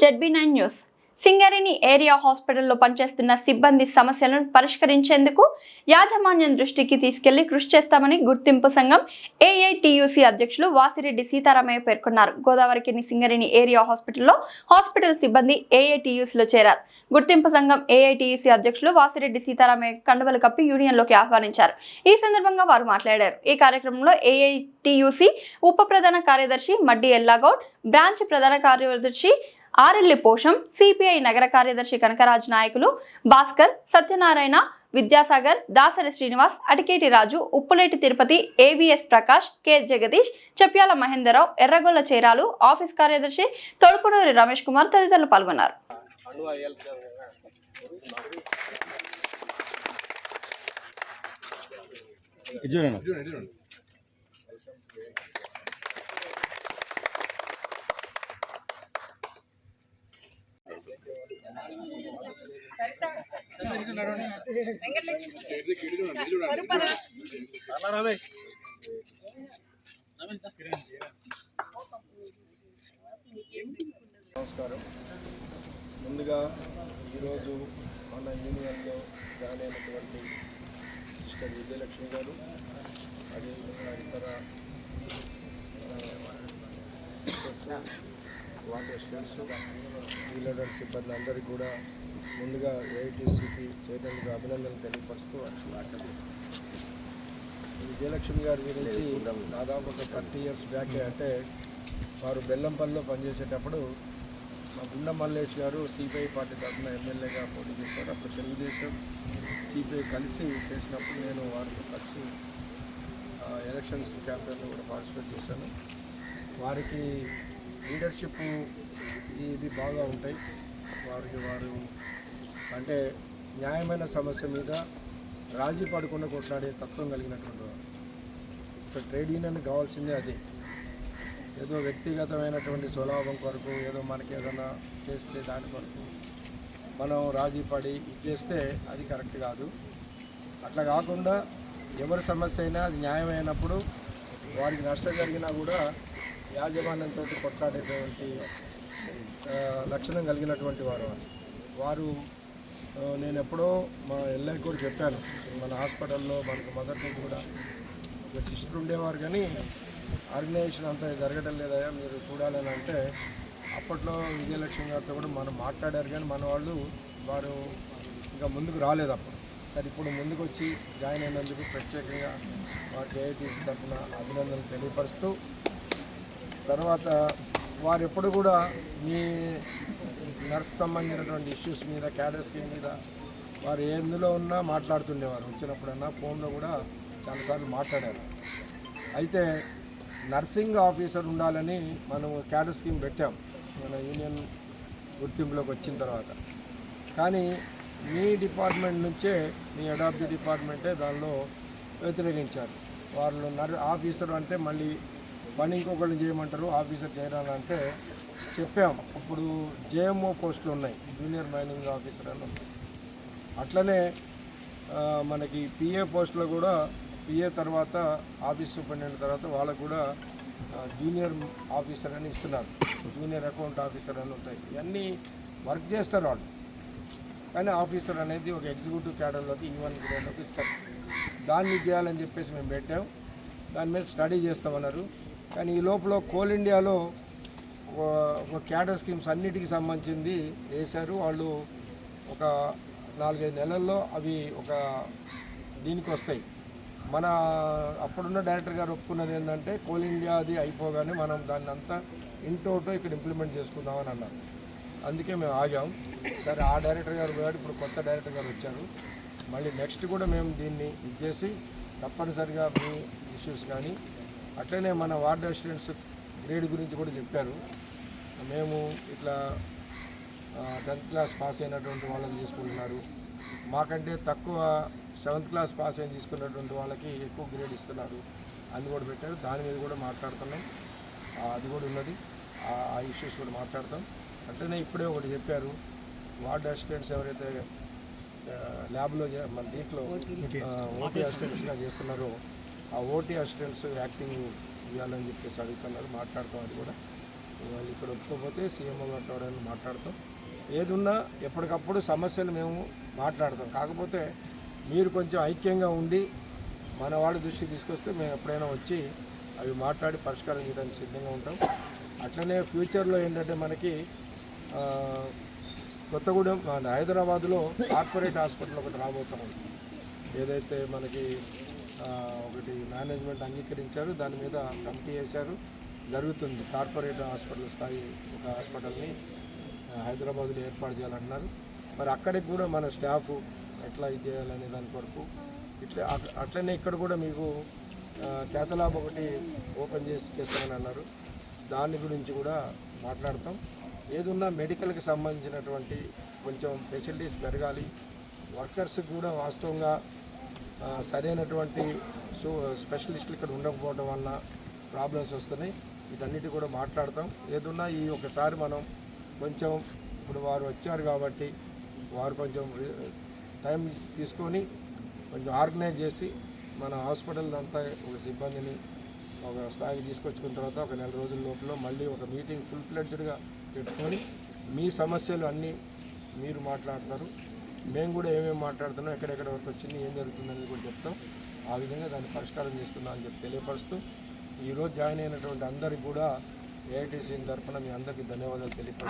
ZB nine news. Singareni area హాస్పిటల్లో పనిచేస్తున్న సిబ్బంది సమస్యలను పరిష్కరించేందుకు యాజమాన్యం దృష్టికి తీసుకెళ్ళి కృషి చేస్తామని గుర్తింపు సంఘం ఏఐటియుసి అధ్యక్షులు వాసిరెడ్డి సీతారామయ్య పేర్కొన్నారు. గోదావరికిని సింగరేణి ఏరియా హాస్పిటల్లో హాస్పిటల్ సిబ్బంది ఏఐటియుసిలో చేరారు. గుర్తింపు సంఘం ఏఐటియుసి అధ్యక్షులు వాసిరెడ్డి సీతారామయ్య కండువలు కప్పి యూనియన్లోకి ఆహ్వానించారు. ఈ సందర్భంగా వారు మాట్లాడారు. ఈ కార్యక్రమంలో ఏఐటియుసి ఉప ప్రధాన కార్యదర్శి మడ్డి ఎల్లాగౌడ్ బ్రాంచ్ ప్రధాన కార్యదర్శి ఆర్ఎల్లి పోషం సిపిఐ నగర కార్యదర్శి కనకరాజ్ నాయకులు Bhaskar Satyanarayana Vidyasagar Dasari Srinivas Atiketi Raju Uppuleti Tirupati AVS Prakash K Jagadish Cheppyala Mahendararao Erragolla Cheralu office కార్యదర్శి తొడుపునూరి రమేష్ కుమార్ తదితరులు పాల్గొన్నారు. నమస్కారం. ముందుగా ఈరోజు మన యూనియన్లో జాయిన్ అయినటువంటి సిస్టర్ విజయలక్ష్మి గారు అదేవిధంగా ఇతర వాటర్ స్టూడెంట్స్ వీలర్ సిబ్బంది అందరికీ కూడా ముందుగా ఏఐటీసీకి చేయడానికి అభినందనలు తెలియపరుస్తూ విజయలక్ష్మి గారి గురించి దాదాపు ఒక థర్టీ ఇయర్స్ బ్యాక్ అంటే వారు బెల్లంపల్లిలో పనిచేసేటప్పుడు మా గుండ మల్లేష్ గారు సిపిఐ పార్టీ తరఫున ఎమ్మెల్యేగా పోటీ చేశారు. అప్పుడు తెలుగుదేశం సిపిఐ కలిసి చేసినప్పుడు నేను వారితో కలిసి ఎలక్షన్స్ క్యాంపెయిన్లో కూడా పార్టిసిపేట్ చేశాను. వారికి లీడర్షిప్ ఇది బాగా ఉంటాయి. వారికి వారు అంటే న్యాయమైన సమస్య మీద రాజీ పడకుండా కొట్లాడే తత్వం కలిగినటువంటి వారు. సో ట్రేడ్ యూనియన్ కావాల్సిందే అది. ఏదో వ్యక్తిగతమైనటువంటి స్వలాభం కొరకు ఏదో మనకి ఏదైనా చేస్తే దాని కొరకు మనం రాజీ పడి ఇది చేస్తే అది కరెక్ట్ కాదు. అట్లా కాకుండా ఎవరి సమస్య అయినా అది న్యాయమైనప్పుడు వారికి నష్టం జరిగినా కూడా యాజమాన్యంతో కొట్లాడేటువంటి లక్షణం కలిగినటువంటి వారు వారు. నేను ఎప్పుడో మా ఎల్ఐకి కూడా చెప్పాను. మన హాస్పిటల్లో మనకు మొదటి నుంచి కూడా ఒక సిస్టర్ ఉండేవారు కానీ ఆర్గనైజేషన్ అంతా జరగడం లేదయా మీరు చూడాలని అంటే అప్పట్లో విజయలక్ష్మి గారితో కూడా మనం మాట్లాడారు కానీ మన వాళ్ళు వారు ఇంకా ముందుకు రాలేదు అప్పుడు. సరే ఇప్పుడు ముందుకు వచ్చి జాయిన్ అయినందుకు ప్రత్యేకంగా వారికి ఏఐటీసీ తరఫున అభినందనలు తెలియపరుస్తూ తర్వాత వారు ఎప్పుడు కూడా మీ నర్స్ సంబంధించినటువంటి ఇష్యూస్ మీద క్యాడర్ స్కీమ్ మీద వారు ఎందులో ఉన్నా మాట్లాడుతుండేవారు. వచ్చినప్పుడన్నా ఫోన్లో కూడా చాలాసార్లు మాట్లాడారు. అయితే నర్సింగ్ ఆఫీసర్ ఉండాలని మనం క్యాడర్ స్కీమ్ పెట్టాం. మన యూనియన్ గుర్తింపులోకి వచ్చిన తర్వాత. కానీ మీ డిపార్ట్మెంట్ నుంచే మీ అడాప్ట్ డిపార్ట్మెంటే దానిలో వ్యతిరేకించారు. వాళ్ళు నర్ ఆఫీసర్ అంటే మళ్ళీ పని ఇంకొకరిని చేయమంటారు ఆఫీసర్ చేయాలని అంటే చెప్పాం. ఇప్పుడు జేఎంఓ పోస్టులు ఉన్నాయి జూనియర్ మైనింగ్ ఆఫీసర్ అని ఉంది. అట్లనే మనకి పిఏ పోస్టులో కూడా పిఏ తర్వాత ఆఫీస్ సూపరింటెండెంట్ తర్వాత వాళ్ళకు కూడా జూనియర్ ఆఫీసర్ అని ఇస్తున్నారు. జూనియర్ అకౌంట్ ఆఫీసర్ అని ఉంటాయి. ఇవన్నీ వర్క్ చేస్తారు వాళ్ళు. కానీ ఆఫీసర్ అనేది ఒక ఎగ్జిక్యూటివ్ క్యాడర్లోకి ఈవెన్ గ్రేడ్లోకి ఇస్తారు. దాన్ని చేయాలని చెప్పేసి మేము పెట్టాం. దాని మీద స్టడీ చేస్తామన్నారు. కానీ ఈ లోపల కోల్ ఇండియాలో ఒక- క్యాడర్ స్కీమ్స్ అన్నిటికీ సంబంధించింది వేశారు. వాళ్ళు ఒక నాలుగైదు నెలల్లో అవి ఒక దీనికి వస్తాయి. మన అప్పుడున్న డైరెక్టర్ గారు ఒప్పుకున్నది ఏంటంటే కోల్ ఇండియా అది అయిపోగానే మనం దాన్ని అంతా ఇంటోటో ఇక్కడ ఇంప్లిమెంట్ చేసుకుందామని అన్నారు. అందుకే మేము ఆగాం. సరే ఆ డైరెక్టర్ గారు పోయాడు. ఇప్పుడు కొత్త డైరెక్టర్ గారు వచ్చారు. మళ్ళీ నెక్స్ట్ కూడా మేము దీన్ని ఇచ్చేసి తప్పనిసరిగా మీ ఇష్యూస్ కానీ అట్లనే మన వార్డ్ అసిస్టెంట్స్ గ్రేడ్ గురించి కూడా చెప్పారు. మేము ఇట్లా టెన్త్ క్లాస్ పాస్ అయినటువంటి వాళ్ళని తీసుకుంటున్నారు. మాకంటే తక్కువ సెవెంత్ క్లాస్ పాస్ అయిన తీసుకున్నటువంటి వాళ్ళకి ఎక్కువ గ్రేడ్ ఇస్తున్నారు. అని కూడా పెట్టారు. దాని మీద కూడా మాట్లాడుతున్నాం. అది కూడా ఉన్నది. ఆ ఇష్యూస్ కూడా మాట్లాడతాం. అట్లనే ఇప్పుడే ఒకటి చెప్పారు. వార్డ్ అసిస్టెంట్స్ ఎవరైతే ల్యాబ్లో మన దీంట్లో ఓటీ అసిస్టెంట్స్గా చేస్తున్నారో ఆ ఓటీ అసిస్టెంట్స్ యాక్టింగ్ ఇవ్వాలని చెప్పేసి అడుగుతున్నారు మాట్లాడతాం అది కూడా. వాళ్ళు ఇక్కడ ఒప్పుకోకపోతే సీఎం ఎవరైనా మాట్లాడతాం. ఏది ఉన్నా ఎప్పటికప్పుడు సమస్యలు మేము మాట్లాడతాం. కాకపోతే మీరు కొంచెం ఐక్యంగా ఉండి మన వాళ్ళ దృష్టికి తీసుకొస్తే మేము ఎప్పుడైనా వచ్చి అవి మాట్లాడి పరిష్కారం చేయడానికి సిద్ధంగా ఉంటాం. అట్లనే ఫ్యూచర్లో ఏంటంటే మనకి కొత్తగూడెం మన హైదరాబాద్లో కార్పొరేట్ హాస్పిటల్ ఒకటి రాబోతాం ఏదైతే మనకి ఒకటి మేనేజ్మెంట్ అంగీకరించారు. దాని మీద కమిటీ వేశారు. జరుగుతుంది. కార్పొరేట్ హాస్పిటల్ స్థాయి ఒక హాస్పిటల్ని హైదరాబాద్లో ఏర్పాటు చేయాలంటున్నారు మరి అక్కడికి కూడా మన స్టాఫ్ ఎట్లా ఇది చేయాలనే దాని కొరకు ఇట్లా అట్లనే ఇక్కడ కూడా మీకు కేతలాబ్ ఒకటి ఓపెన్ చేసి చేస్తామని అన్నారు. దాని గురించి కూడా మాట్లాడతాం. ఏదున్నా మెడికల్కి సంబంధించినటువంటి కొంచెం ఫెసిలిటీస్ పెరగాలి. వర్కర్స్కి కూడా వాస్తవంగా సరైనటువంటి సో స్పెషలిస్టులు ఇక్కడ ఉండకపోవడం వలన ప్రాబ్లమ్స్ వస్తున్నాయి. వీటన్నిటి కూడా మాట్లాడతాం. ఏదున్నా ఈ ఒకసారి మనం కొంచెం ఇప్పుడు వారు వచ్చారు కాబట్టి వారు కొంచెం టైం తీసుకొని కొంచెం ఆర్గనైజ్ చేసి మన హాస్పిటల్ అంతా ఒక సిబ్బందిని ఒక స్థాయికి తీసుకొచ్చుకున్న తర్వాత ఒక నెల రోజుల లోపల మళ్ళీ ఒక మీటింగ్ ఫుల్ ఫ్లెడ్జ్డ్గా పెట్టుకొని మీ సమస్యలు అన్నీ మీరు మాట్లాడతారు. మేము కూడా ఏమేమి మాట్లాడుతున్నాం ఎక్కడెక్కడ వరకు వచ్చింది ఏం జరుగుతుందని కూడా చెప్తాం. ఆ విధంగా దాన్ని పరిష్కారం చేసుకుందాం అని చెప్పి తెలియపరుస్తూ ఈరోజు జాయిన్ అయినటువంటి అందరికి కూడా ఏఐటీసీ తరఫున మీ అందరికీ ధన్యవాదాలు తెలియపరుస్తూ